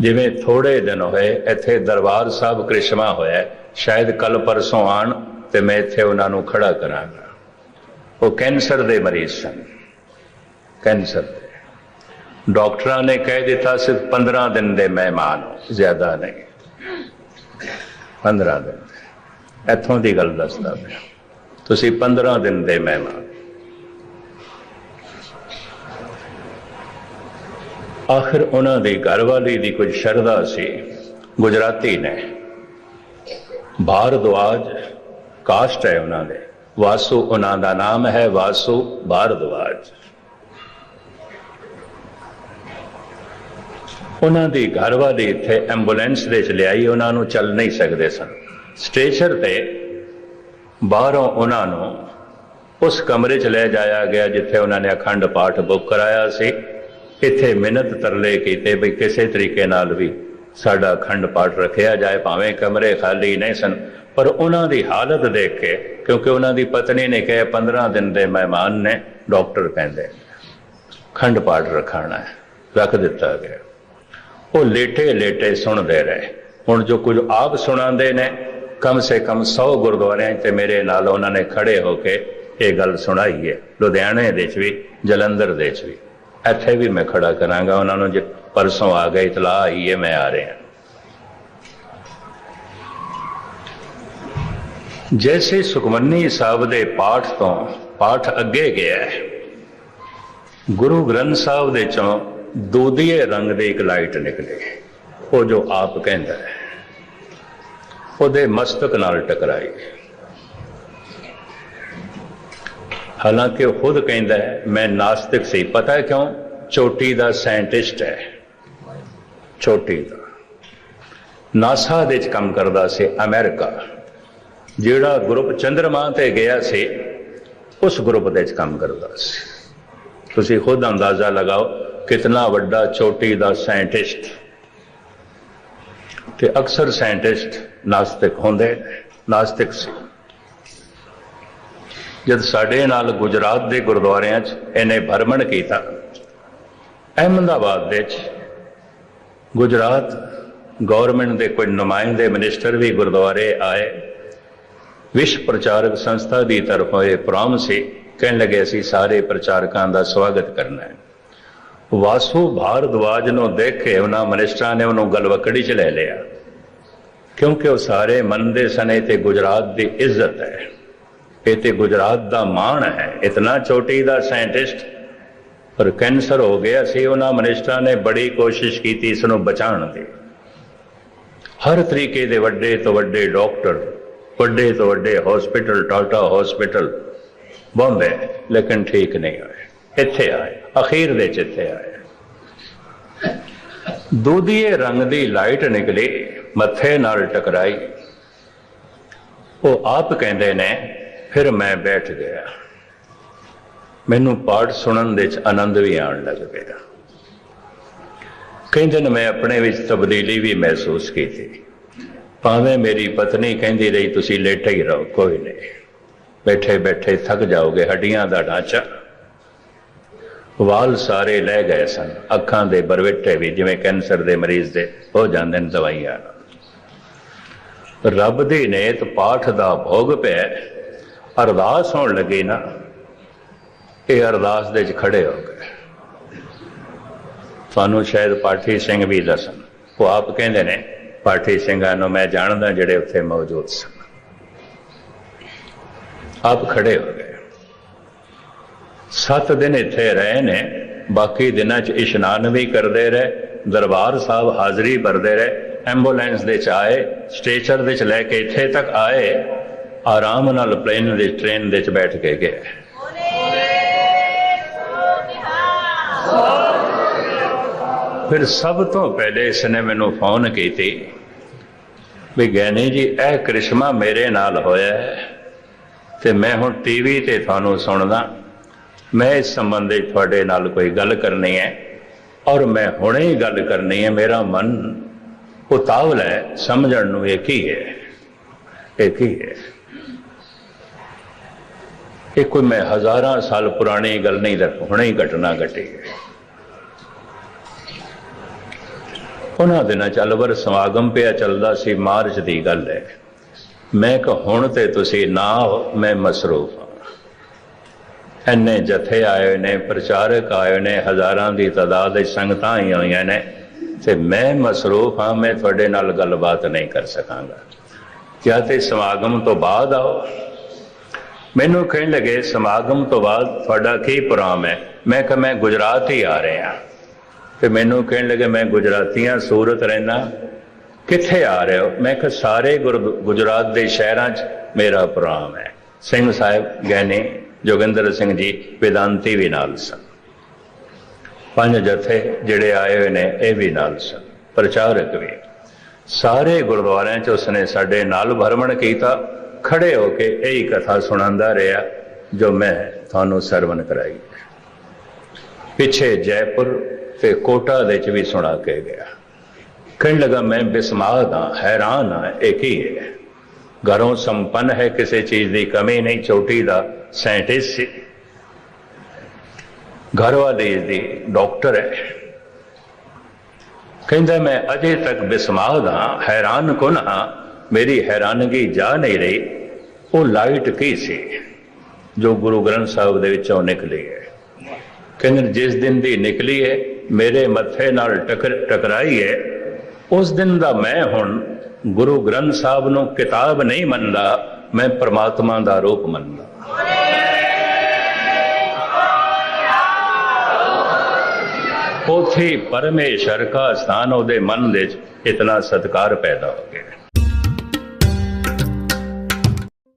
ਜਿਵੇਂ ਥੋੜੇ ਦਿਨ ਹੋਏ ਇੱਥੇ ਦਰਬਾਰ ਸਾਹਿਬ ਕ੍ਰਿਸ਼ਮਾ ਹੋਇਆ, ਸ਼ਾਇਦ ਕੱਲ ਪਰਸੋਂ ਆਣ ਤੇ ਮੈਂ ਇੱਥੇ ਉਹਨਾਂ ਨੂੰ ਖੜਾ ਕਰਾਂਗਾ। ਉਹ ਕੈਂਸਰ ਦੇ ਮਰੀਜ਼ ਸਨ। ਕੈਂਸਰ ਦੇ। ਡਾਕਟਰਾਂ ਨੇ ਕਹਿ ਦਿੱਤਾ, ਸਿਰਫ 15 ਦਿਨ ਦੇ ਮਹਿਮਾਨ ਜ਼ਿਆਦਾ ਨਹੀਂ। 15 ਦਿਨ। ਇੱਥੋਂ ਦੀ ਗੱਲ ਦੱਸਦਾ ਮੈਂ। ਤੁਸੀਂ 15 ਦਿਨ ਦੇ ਮਹਿਮਾਨ ਆਖਰ ਉਹਨਾਂ ਦੀ ਘਰਵਾਲੀ ਦੀ ਕੁਝ ਸ਼ਰਧਾ ਸੀ। ਗੁਜਰਾਤੀ ਨੇ। ਭਾਰਦਵਾਜ ਕਾਸਟ ਹੈ ਉਹਨਾਂ ਦੇ। ਵਾਸੂ ਉਹਨਾਂ ਦਾ ਨਾਮ ਹੈ ਵਾਸੂ ਭਾਰਦਵਾਜ ਉਹਨਾਂ ਦੀ ਘਰਵਾਲੀ ਇੱਥੇ ਐਂਬੂਲੈਂਸ ਦੇ ਚ ਲਿਆਈ, ਉਹਨਾਂ ਨੂੰ ਚੱਲ ਨਹੀਂ ਸਕਦੇ ਸਨ। ਸਟੇਸ਼ਨ ਤੇ ਬਾਹਰੋਂ ਉਹਨਾਂ ਨੂੰ ਉਸ ਕਮਰੇ 'ਚ ਲੈ ਜਾਇਆ ਗਿਆ, ਜਿੱਥੇ ਉਹਨਾਂ ਨੇ ਅਖੰਡ ਪਾਠ ਬੁੱਕ ਕਰਾਇਆ ਸੀ। ਇੱਥੇ ਮਿਹਨਤ ਤਰਲੇ ਕੀਤੇ ਵੀ ਕਿਸੇ ਤਰੀਕੇ ਨਾਲ ਵੀ ਸਾਡਾ ਖੰਡ ਪਾਠ ਰੱਖਿਆ ਜਾਏ, ਭਾਵੇਂ ਕਮਰੇ ਖਾਲੀ ਨਹੀਂ ਸਨ, ਪਰ ਉਹਨਾਂ ਦੀ ਹਾਲਤ ਦੇਖ ਕੇ, ਕਿਉਂਕਿ ਉਹਨਾਂ ਦੀ ਪਤਨੀ ਨੇ ਕਿਹਾ 15 ਦਿਨ ਦੇ ਮਹਿਮਾਨ ਨੇ ਡਾਕਟਰ ਕਹਿੰਦੇ ਖੰਡ ਪਾਠ ਰੱਖਣਾ ਹੈ, ਰੱਖ ਦਿੱਤਾ ਗਿਆ। ਉਹ ਲੇਟੇ ਲੇਟੇ ਸੁਣਦੇ ਰਹੇ। ਹੁਣ ਜੋ ਕੁਝ ਆਪ ਸੁਣਾਉਂਦੇ ਨੇ, ਕਮ ਸੇ ਕਮ 100 ਗੁਰਦੁਆਰਿਆਂ 'ਚ ਮੇਰੇ ਨਾਲ ਉਹਨਾਂ ਨੇ ਖੜੇ ਹੋ ਕੇ ਇਹ ਗੱਲ ਸੁਣਾਈ ਹੈ। ਲੁਧਿਆਣੇ ਦੇ 'ਚ ਵੀ, ਜਲੰਧਰ ਦੇ 'ਚ ਵੀ। ਇੱਥੇ ਵੀ ਮੈਂ ਖੜਾ ਕਰਾਂਗਾ। ਉਹਨਾਂ ਨੂੰ ਜੇ ਪਰਸੋਂ ਆ ਗਏ, ਇਤਲਾਹ ਆਈ ਹੈ, ਮੈਂ ਆ ਰਿਹਾ। ਜੈਸੇ ਸੁਖਮਨੀ ਸਾਹਿਬ ਦੇ ਪਾਠ ਤੋਂ ਪਾਠ ਅੱਗੇ ਗਿਆ ਹੈ, ਗੁਰੂ ਗ੍ਰੰਥ ਸਾਹਿਬ ਦੇ ਚੋਂ ਦੋਦੀਏ ਰੰਗ ਦੇ ਇੱਕ ਲਾਈਟ ਨਿਕਲੇ। ਉਹ ਜੋ ਆਪ ਕਹਿੰਦਾ ਹੈ, ਉਹਦੇ ਮਸਤਕ ਨਾਲ ਟਕਰਾਈ। ਹਾਲਾਂਕਿ ਉਹ ਖੁਦ ਕਹਿੰਦਾ ਹੈ, ਮੈਂ ਨਾਸਤਿਕ ਸੀ। ਪਤਾ ਹੈ ਕਿਉਂ? ਚੋਟੀ ਦਾ ਸਾਇੰਟਿਸਟ ਹੈ। ਚੋਟੀ ਦਾ। ਨਾਸਾ ਦੇ ਵਿੱਚ ਕੰਮ ਕਰਦਾ ਸੀ ਅਮਰੀਕਾ। ਜਿਹੜਾ ਗਰੁੱਪ ਚੰਦਰਮਾ ਤੇ ਗਿਆ ਸੀ, ਉਸ ਗਰੁੱਪ ਦੇ ਵਿੱਚ ਕੰਮ ਕਰਦਾ ਸੀ। ਤੁਸੀਂ ਖੁਦ ਅੰਦਾਜ਼ਾ ਲਗਾਓ, ਕਿਤਨਾ ਵੱਡਾ ਚੋਟੀ ਦਾ ਸਾਇੰਟਿਸਟ। ਤੇ ਅਕਸਰ ਸਾਇੰਟਿਸਟ ਨਾਸਤਿਕ ਹੁੰਦੇ ਨਾਸਤਿਕ ਸੀ। ਜਦ ਸਾਡੇ ਨਾਲ ਗੁਜਰਾਤ ਦੇ ਗੁਰਦੁਆਰਿਆਂ 'ਚ ਇਹਨੇ ਭਰਮਣ ਕੀਤਾ, ਅਹਿਮਦਾਬਾਦ ਦੇ 'ਚ ਗੁਜਰਾਤ ਗਵਰਨਮੈਂਟ ਦੇ ਕੋਈ ਨੁਮਾਇੰਦੇ ਮਿਨਿਸਟਰ ਵੀ ਗੁਰਦੁਆਰੇ ਆਏ ਵਿਸ਼ਵ ਪ੍ਰਚਾਰਕ ਸੰਸਥਾ ਦੀ ਤਰਫੋਂ ਇਹ ਪ੍ਰੋਮ ਸੀ, ਕਹਿਣ ਲੱਗੇ ਅਸੀਂ ਸਾਰੇ ਪ੍ਰਚਾਰਕਾਂ ਦਾ ਸਵਾਗਤ ਕਰਨਾ ਹੈ। ਵਾਸੂ ਭਾਰਦਵਾਜ ਨੂੰ ਦੇਖ ਕੇ ਉਹਨਾਂ ਮਿਨਿਸਟਰਾਂ ਨੇ ਉਹਨੂੰ ਗਲਵਕੜੀ 'ਚ ਲੈ ਲਿਆ, ਕਿਉਂਕਿ ਉਹ ਸਾਰੇ ਮੰਨਦੇ ਸਨ ਤੇ ਗੁਜਰਾਤ ਦੀ ਇੱਜ਼ਤ ਹੈ। ਇਹ ਤੇ ਗੁਜਰਾਤ ਦਾ ਮਾਣ ਹੈ। ਇਤਨਾ ਛੋਟੀ ਦਾ ਸਾਇੰਟਿਸਟ ਪਰ ਕੈਂਸਰ ਹੋ ਗਿਆ ਸੀ, ਉਹਨਾਂ ਮਨਿਸਟਰਾਂ ਨੇ ਬੜੀ ਕੋਸ਼ਿਸ਼ ਕੀਤੀ ਇਸ ਨੂੰ ਬਚਾਉਣ ਦੀ। ਹਰ ਤਰੀਕੇ ਦੇ ਵੱਡੇ ਤੋਂ ਵੱਡੇ ਡਾਕਟਰ, ਵੱਡੇ ਤੋਂ ਵੱਡੇ ਹਸਪੀਟਲ ਟਾਟਾ ਹਸਪੀਟਲ ਬੰਬੇ ਲੇਕਿਨ ਠੀਕ ਨਹੀਂ ਹੋਏ। ਇੱਥੇ ਆਏ, ਅਖੀਰ ਦੇ ਚ ਇੱਥੇ ਆਏ। ਦੂਦੀਏ ਰੰਗ ਦੀ ਲਾਈਟ ਨਿਕਲੀ, ਮੱਥੇ ਨਾਲ ਟਕਰਾਈ। ਉਹ ਆਪ ਕਹਿੰਦੇ ਨੇ ਫਿਰ ਮੈਂ ਬੈਠ ਗਿਆ। ਮੈਨੂੰ ਪਾਠ ਸੁਣਨ ਦੇ ਚ ਆਨੰਦ ਵੀ ਆਉਣ ਲੱਗ ਪਿਆ। ਕਹਿੰਦੇ ਨੇ, ਮੈਂ ਆਪਣੇ ਵਿੱਚ ਤਬਦੀਲੀ ਵੀ ਮਹਿਸੂਸ ਕੀਤੀ। ਭਾਵੇਂ ਮੇਰੀ ਪਤਨੀ ਕਹਿੰਦੀ ਰਹੀ, ਤੁਸੀਂ ਲੇਟੇ ਹੀ ਰਹੋ, ਕੋਈ ਨਹੀਂ। ਬੈਠੇ ਬੈਠੇ ਥੱਕ ਜਾਓਗੇ, ਹੱਡੀਆਂ ਦਾ ਢਾਂਚਾ। ਵਾਲ ਸਾਰੇ ਲੈ ਗਏ ਸਨ। ਅੱਖਾਂ ਦੇ ਬਰਵਿੱਟੇ ਵੀ, ਜਿਵੇਂ ਕੈਂਸਰ ਦੇ ਮਰੀਜ਼ ਦੇ, ਹੋ ਜਾਂਦੇ ਨੇ ਦਵਾਈਆਂ ਰੱਬ ਦੀ ਨੇਤ ਪਾਠ ਦਾ ਭੋਗ ਪਿਆ। ਅਰਦਾਸ ਹੋਣ ਲੱਗੀ ਨਾ, ਇਹ ਅਰਦਾਸ ਦੇ ਵਿੱਚ ਖੜੇ ਹੋ ਗਏ। ਤੁਹਾਨੂੰ ਸ਼ਾਇਦ ਪਾਠੀ ਸਿੰਘ ਵੀ ਦੱਸਣ। ਉਹ ਆਪ ਕਹਿੰਦੇ ਨੇ, ਪਾਠੀ ਸਿੰਘਾਂ ਨੂੰ ਮੈਂ ਜਾਣਦਾ ਜਿਹੜੇ ਉੱਥੇ ਮੌਜੂਦ ਸਨ। ਆਪ ਖੜੇ ਹੋ ਗਏ। ਸੱਤ ਦਿਨ ਇੱਥੇ ਰਹੇ ਨੇ, ਬਾਕੀ ਦਿਨਾਂ 'ਚ ਇਸ਼ਨਾਨ ਵੀ ਕਰਦੇ ਰਹੇ, ਦਰਬਾਰ ਸਾਹਿਬ ਹਾਜ਼ਰੀ ਭਰਦੇ ਰਹੇ, ਐਂਬੂਲੈਂਸ ਦੇ ਚ ਆਏ, ਸਟੇਚਰ ਦੇ ਚ ਲੈ ਕੇ ਇੱਥੇ ਤੱਕ ਆਏ। ਆਰਾਮ ਨਾਲ ਪਲੇਨ ਦੇ ਟ੍ਰੇਨ ਦੇ ਚ ਬੈਠ ਕੇ ਗਏ। ਫਿਰ ਸਭ ਤੋਂ ਪਹਿਲੇ ਇਸਨੇ ਮੈਨੂੰ ਫੋਨ ਕੀਤੀ ਵੀ ਗਿਆਨੀ ਜੀ, ਇਹ ਕ੍ਰਿਸ਼ਮਾ ਮੇਰੇ ਨਾਲ ਹੋਇਆ ਹੈ ਤੇ ਮੈਂ ਹੁਣ ਟੀਵੀ ਤੇ ਤੁਹਾਨੂੰ ਸੁਣਦਾ। ਮੈਂ ਇਸ ਸੰਬੰਧੀ ਤੁਹਾਡੇ ਨਾਲ ਕੋਈ ਗੱਲ ਕਰਨੀ ਹੈ ਔਰ ਮੈਂ ਹੁਣੇ ਹੀ ਗੱਲ ਕਰਨੀ ਹੈ। ਮੇਰਾ ਮਨ ਉਤਾਵਲ ਹੈ, ਸਮਝਣ ਨੂੰ ਇਹ ਕੀ ਹੈ। ਇਹ ਕੀ ਹੈ। ਇਹ ਕੋਈ ਮੈਂ ਹਜ਼ਾਰਾਂ ਸਾਲ ਪੁਰਾਣੀ ਗੱਲ ਨਹੀਂ ਦੱਸ, ਹੁਣੇ ਹੀ ਘਟਨਾ ਘਟੀ। ਉਹਨਾਂ ਦਿਨਾਂ ਚ ਅਲਵਰ ਸਮਾਗਮ ਪਿਆ ਚੱਲਦਾ ਸੀ, ਮਾਰਚ ਦੀ ਗੱਲ ਹੈ। ਮੈਂ ਕਿ ਹੁਣ ਤੇ ਤੁਸੀਂ ਨਾ ਮੈਂ ਮਸਰੂਫ ਹਾਂ। ਇੰਨੇ ਜਥੇ ਆਏ ਨੇ, ਪ੍ਰਚਾਰਕ ਆਏ ਨੇ, ਹਜ਼ਾਰਾਂ ਦੀ ਤਾਦਾਦ ਵਿੱਚ ਸੰਗਤਾਂ ਆਈਆਂ ਹੋਈਆਂ ਨੇ। ਤੇ ਮੈਂ ਮਸਰੂਫ ਹਾਂ, ਮੈਂ ਤੁਹਾਡੇ ਨਾਲ ਗੱਲਬਾਤ ਨਹੀਂ ਕਰ ਸਕਾਂਗਾ। ਕਿਆ ਤੇ ਸਮਾਗਮ ਤੋਂ ਬਾਅਦ ਆਓ? ਮੈਨੂੰ ਕਹਿਣ ਲੱਗੇ, ਸਮਾਗਮ ਤੋਂ ਬਾਅਦ ਤੁਹਾਡਾ ਕੀ ਪ੍ਰੋਗਰਾਮ ਹੈ? ਮੈਂ ਕਿਹਾ, ਮੈਂ ਗੁਜਰਾਤ ਹੀ ਆ ਰਿਹਾ ਤੇ ਮੈਨੂੰ ਕਹਿਣ ਲੱਗੇ, ਮੈਂ ਗੁਜਰਾਤੀਆਂ, ਸੂਰਤ ਰਹਿਣਾ ਕਿੱਥੇ ਆ ਰਹੇ ਹੋ? ਮੈਂ ਕਿਹਾ, ਸਾਰੇ ਗੁਰ- ਗੁਜਰਾਤ ਦੇ ਸ਼ਹਿਰਾਂ 'ਚ ਮੇਰਾ ਪ੍ਰੋਗਰਾਮ ਹੈ। ਸਿੰਘ ਸਾਹਿਬ ਗਿਆਨੀ ਜੋਗਿੰਦਰ ਸਿੰਘ ਜੀ, ਵਿਦਾਂਤੀ ਵੀ ਨਾਲ ਸਨ। ਪੰਜ ਜਥੇ ਜਿਹੜੇ ਆਏ ਹੋਏ ਨੇ, ਇਹ ਵੀ ਨਾਲ ਸਨ। ਪ੍ਰਚਾਰਕ ਵੀ। ਸਾਰੇ ਗੁਰਦੁਆਰਿਆਂ 'ਚ ਉਸਨੇ ਸਾਡੇ ਨਾਲ ਭਰਮਣ ਕੀਤਾ। ਖੜੇ ਹੋ ਕੇ ਇਹੀ ਕਥਾ ਸੁਣਾਉਂਦਾ ਰਿਹਾ, ਜੋ ਮੈਂ ਤੁਹਾਨੂੰ ਸਰਵਨ ਕਰਾਈ। ਪਿੱਛੇ ਜੈਪੁਰ ਤੇ ਕੋਟਾ ਦੇ ਚ ਵੀ ਸੁਣਾ ਕੇ ਗਿਆ। ਕਹਿਣ ਲੱਗਾ, ਮੈਂ ਬਿਸਮਾਦ ਹਾਂ, ਹੈਰਾਨ ਹਾਂ ਇਹ ਕੀ ਹੈ। ਘਰੋਂ ਸੰਪੰਨ ਹੈ, ਕਿਸੇ ਚੀਜ਼ ਦੀ ਕਮੀ ਨਹੀਂ, ਚੋਟੀ ਦਾ ਸਾਇੰਟਿਸਟ ਸੀ। ਘਰ ਵਾਲੇ ਦੀ ਡਾਕਟਰ ਹੈ। ਕਹਿੰਦਾ, ਮੈਂ ਅਜੇ ਤੱਕ ਬਿਸਮਾਦ ਹਾਂ, ਹੈਰਾਨ ਕੁਨ ਹਾਂ? ਮੇਰੀ ਹੈਰਾਨਗੀ ਜਾ ਨਹੀਂ ਰਹੀ। ਉਹ ਲਾਈਟ ਕੀ ਸੀ ਜੋ ਗੁਰੂ ਗ੍ਰੰਥ ਸਾਹਿਬ ਦੇ ਵਿੱਚੋਂ ਨਿਕਲੀ ਹੈ? ਕਹਿੰਦੇ ਜਿਸ ਦਿਨ ਦੀ ਨਿਕਲੀ ਹੈ, ਮੇਰੇ ਮੱਥੇ ਨਾਲ ਟਕਰ, ਟਕਰਾਈ ਹੈ, ਉਸ ਦਿਨ ਦਾ ਮੈਂ ਹੁਣ ਗੁਰੂ ਗ੍ਰੰਥ ਸਾਹਿਬ ਨੂੰ ਕਿਤਾਬ ਨਹੀਂ ਮੰਨਦਾ, ਮੈਂ ਪ੍ਰਮਾਤਮਾ ਦਾ ਰੂਪ ਮੰਨਦਾ। ਉਥੇ ਪਰਮੇਸ਼ਰ ਦਾ ਸਥਾਨ ਉਹਦੇ ਮਨ ਵਿੱਚ ਇਤਨਾ ਸਤਕਾਰ ਪੈਦਾ ਹੋ ਗਿਆ।